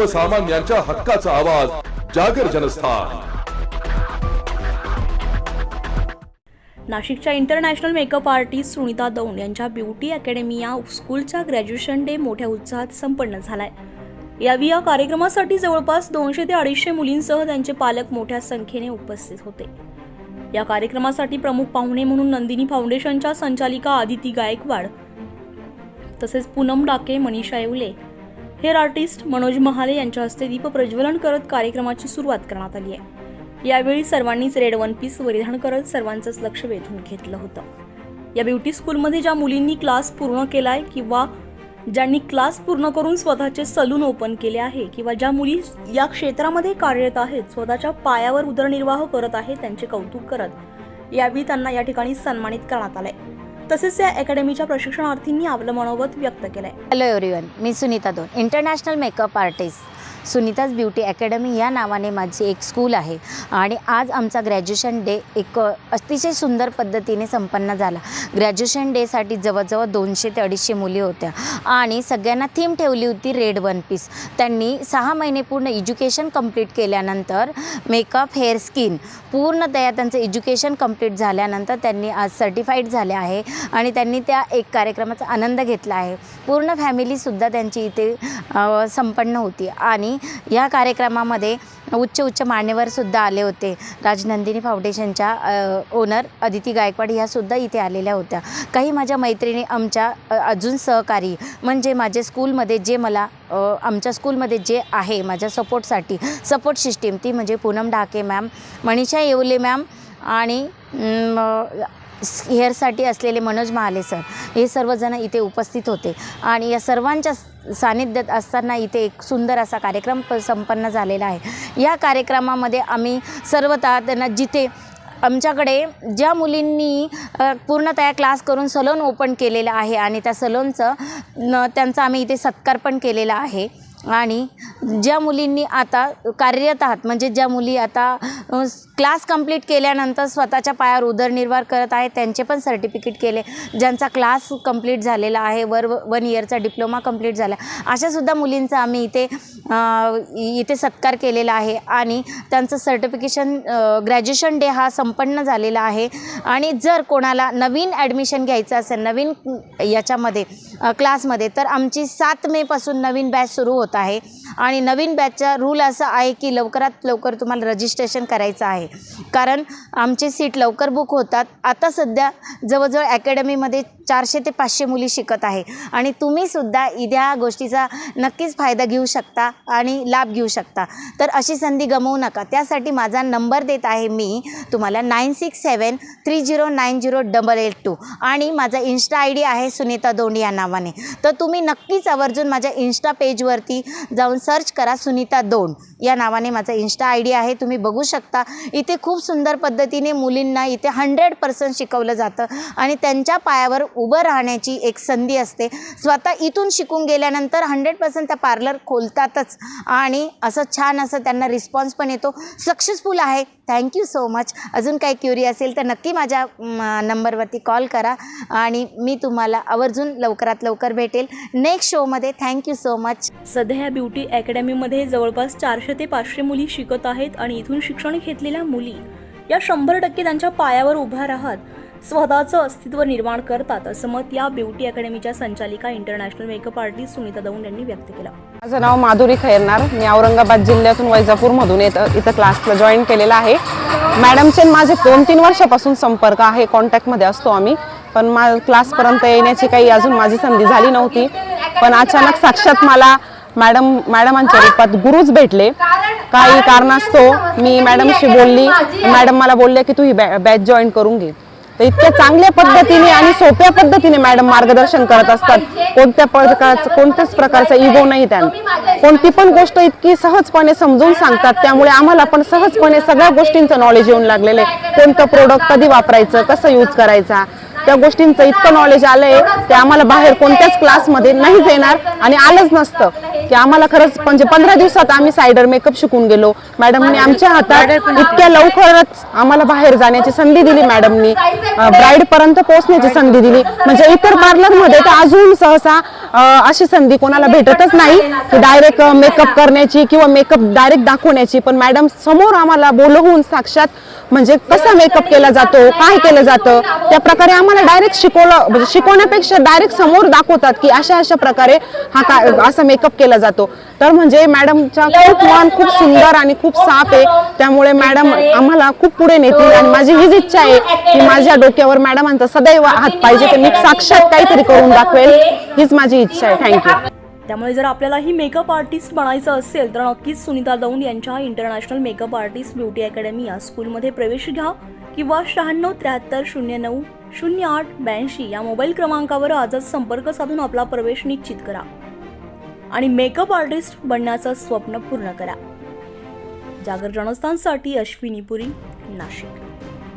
सर्वसामान्यांच्या हक्काचा आवाज जागर जनस्थान. नाशिकच्या international makeup artist Sunita Daund यांच्या ब्युटी अकॅडमी या स्कूलचा ग्रॅज्युएशन डे मोठ्या उत्साहात संपन्न झालाय. यावी या कार्यक्रमासाठी जवळपास दोनशे ते अडीचशे मुलींसह त्यांचे पालक मोठ्या संख्येने उपस्थित होते. या कार्यक्रमासाठी प्रमुख पाहुणे म्हणून नंदिनी फाउंडेशनच्या संचालिका आदिती गायकवाड तसेच पूनम डाके मनीषा येवले हेअर आर्टिस्ट मनोज महाले यांच्या हस्ते दीप प्रज्वलन करत कार्यक्रमाची सुरुवात करण्यात आली आहे. यावेळी सर्वांनीच रेड वन पीस परिधान करत सर्वांचंच लक्ष वेधून घेतलं होतं. या ब्युटी स्कूलमध्ये ज्या मुलींनी क्लास पूर्ण केलाय किंवा ज्यांनी क्लास पूर्ण करून स्वतःचे सलून ओपन केले आहे किंवा ज्या मुली या क्षेत्रामध्ये कार्यरत आहेत स्वतःच्या पायावर उदरनिर्वाह करत आहेत त्यांचे कौतुक करत यावेळी त्यांना या ठिकाणी सन्मानित करण्यात आलंय. तसेच या अकॅडमीच्या प्रशिक्षणार्थींनी आपलं मनोगत व्यक्त केलंय. हॅलो एव्हरीवन मी सुनीता दोन international makeup artist Sunita's beauty academy या नावाने माझी एक स्कूल आहे. आणि आज आमचा ग्रॅज्युएशन डे एक अतिशय सुंदर पद्धतीने संपन्न झाला. ग्रॅज्युएशन डेसाठी जवळजवळ दोनशे ते अडीचशे मुली होत्या. आणि सगळ्यांना थीम ठेवली होती रेड वन पीस. त्यांनी सहा महिने पूर्ण एज्युकेशन कंप्लीट केल्यानंतर मेकअप हेअर स्किन पूर्णतया त्यांचं एज्युकेशन कंप्लीट झाल्यानंतर त्यांनी आज सर्टिफाईड झाले आहे. आणि त्यांनी त्या एक कार्यक्रमाचा आनंद घेतला आहे. पूर्ण फॅमिलीसुद्धा त्यांची इथे संपन्न होती. आणि या कार्यक्रमामध्ये उच्च उच्च मान्यवरसुद्धा आले होते. राजनंदिनी फाउंडेशनच्या ओनर अदिती गायकवाड ह्यासुद्धा इथे आलेल्या होत्या. काही माझ्या मैत्रिणी आमच्या अजून सहकारी म्हणजे माझे स्कूलमध्ये जे मला आमच्या स्कूलमध्ये जे आहे माझ्या सपोर्टसाठी सपोर्ट सिस्टीम ती म्हणजे पूनम ढाके मॅम मनीषा येवले मॅम आणि हेअरसाठी असलेले मनोज महाले सर हे सर्वजण इथे उपस्थित होते. आणि या सर्वांच्या सानिध्यात असताना इथे एक सुंदर असा कार्यक्रम प- संपन्न झालेला आहे. या कार्यक्रमामध्ये आम्ही सर्वतः त्यांना जिथे आमच्याकडे ज्या मुलींनी पूर्णतया क्लास करून सलोन ओपन केलेलं आहे आणि त्या सलोनचं न त्यांचा आम्ही इथे सत्कार पण केलेला आहे. आणि ज्या मुलींनी आता कार्यरत आहात म्हणजे ज्या मुली आता क्लास कंप्लीट केल्यानंतर स्वतःच्या पायावर उदरनिर्वाह करत आहेत त्यांचे पण सर्टिफिकेट केले ज्यांचा क्लास कंप्लीट झालेला आहे वर वन इयरचा डिप्लोमा कंप्लीट झाला अशासुद्धा मुलींचा आम्ही इथे इथे सत्कार केलेला आहे आणि त्यांचं सर्टिफिकेशन ग्रॅज्युएशन डे हा संपन्न झालेला आहे. आणि जर कोणाला नवीन ॲडमिशन घ्यायचं असेल नवीन याच्यामध्ये क्लासमध्ये तर आमची सात मेपासून नवीन बॅच सुरू होत आहे. आणि नवीन बॅचचा रूल असा आहे की लवकरात लवकर तुम्हाला रजिस्ट्रेशन करायचं आहे. कारण आमचे सीट लवकर बुक होतात. आता सध्या जवळजवळ अकॅडमीमध्ये चारशे ते पाचशे मुली शिकत आहे. आणि तुम्हीसुद्धा इद्या गोष्टीचा नक्कीच फायदा घेऊ शकता आणि लाभ घेऊ शकता. तर अशी संधी गमवू नका. त्यासाठी माझा नंबर देत आहे मी. तुम्हाला nine six seven three zero nine zero double eight two आणि माझा इन्स्टा आय डी आहे सुनीता दोंडी या नावाने. तर तुम्ही नक्कीच आवर्जून माझ्या इन्स्टा पेजवरती जाऊन सर्च करा सुनीता दोंड या नावाने माझा इन्स्टा आय डी आहे. तुम्ही बघू शकता. इथे खूप सुंदर पद्धतीने मुलींना इथे हंड्रेड पर्सेंट शिकवलं जातं. आणि त्यांच्या पायावर उभं राहण्याची एक संधी असते. स्वतः इथून शिकून गेल्यानंतर हंड्रेड पर्सेंट त्या पार्लर खोलतातच. आणि असं छान असं त्यांना रिस्पॉन्स पण येतो. सक्सेसफुल आहे. थँक्यू सो मच अजून काही क्युरी असेल तर नक्की माझ्या नंबरवरती कॉल करा. आणि मी तुम्हाला आवर्जून लवकरात लवकर भेटेल. नेक्स्ट शोमध्ये थँक्यू सो मच सध्या या ब्युटी अकॅडमीमध्ये जवळपास चारशे ते पाचशे मुली शिकत आहेत आणि इथून शिक्षण घेतलेल्या मुली या शंभर टक्के त्यांच्या पायावर उभ्या राहत स्वतःचं अस्तित्व निर्माण करतात असं मत या ब्युटी अकॅडमीच्या संचालिका international makeup artist Sunita Daund यांनी व्यक्त केलं. माझं नाव माधुरी खैरनार. मी औरंगाबाद जिल्ह्यातून वैजापूरमधून येतं इथं क्लासला जॉईन केलेला आहे. मॅडमचे आणि माझे दोन तीन वर्षापासून संपर्क आहे. कॉन्टॅक्टमध्ये असतो आम्ही. पण मा क्लासपर्यंत येण्याची काही अजून माझी संधी झाली नव्हती. पण अचानक साक्षात मला मॅडम मॅडमांच्या रूपात गुरुच भेटले. काही कारणास्तव मी मॅडमशी बोलली. मॅडम मला बोलले की तू ही बॅच जॉईन करून घे. तर इतक्या चांगल्या पद्धतीने आणि सोप्या पद्धतीने मॅडम मार्गदर्शन करत असतात. कोणत्या प्रकारचं कोणत्याच प्रकारचा इगो नाही त्यांना कोणती पण गोष्ट इतकी सहजपणे समजून सांगतात. त्यामुळे आम्हाला पण सहजपणे सगळ्या गोष्टींचं नॉलेज येऊन लागलेलं आहे. कोणतं प्रोडक्ट कधी वापरायचं कसं यूज करायचा त्या गोष्टींचं इतकं नॉलेज आलंय ते आम्हाला बाहेर कोणत्याच क्लासमध्ये नाहीच येणार आणि आलंच नसतं. की आम्हाला खरंच म्हणजे पंधरा दिवसात आम्ही सायडर मेकअप शिकून गेलो. मॅडमनी आमच्या हातात इतक्या लवकरच आम्हाला बाहेर जाण्याची संधी दिली मॅडमनी. ब्राईड पर्यंत पोहोचण्याची संधी दिली. म्हणजे इतर पार्लरमध्ये तर अजून सहसा अशी संधी कोणाला भेटतच नाही की डायरेक्ट मेकअप करण्याची किंवा मेकअप डायरेक्ट दाखवण्याची. पण मॅडम समोर आम्हाला बोलवून साक्षात म्हणजे कसा मेकअप केला जातो काय केलं जातं त्या प्रकारे आम्हाला डायरेक्ट शिकवलं म्हणजे शिकवण्यापेक्षा डायरेक्ट समोर दाखवतात की अशा अशा प्रकारे हा काय असा मेकअप केला जातो. तर म्हणजे मॅडमच्या खूप मन खूप सुंदर आणि खूप साफ आहे. त्यामुळे मॅडम आम्हाला खूप पुढे नेतील आणि माझी हीच इच्छा आहे की माझ्या डोक्यावर मॅडमांचा सदैव हात पाहिजे तर मी साक्षात काहीतरी करून दाखवेल. हीच माझी इच्छा आहे. थँक्यू त्यामुळे जर आपल्यालाही मेकअप आर्टिस्ट बनायचं असेल तर नक्कीच सुनीता दौंड यांच्या international makeup artist beauty academy या स्कूलमध्ये प्रवेश घ्या किंवा शहाण्णव त्र्याहत्तर शून्य नऊ शून्य आठ ब्याऐंशी या मोबाईल क्रमांकावर आजच संपर्क साधून आपला प्रवेश निश्चित करा. आणि मेकअप आर्टिस्ट बनण्याचं स्वप्न पूर्ण करा. जागर जनस्थानसाठी अश्विनी पुरी नाशिक.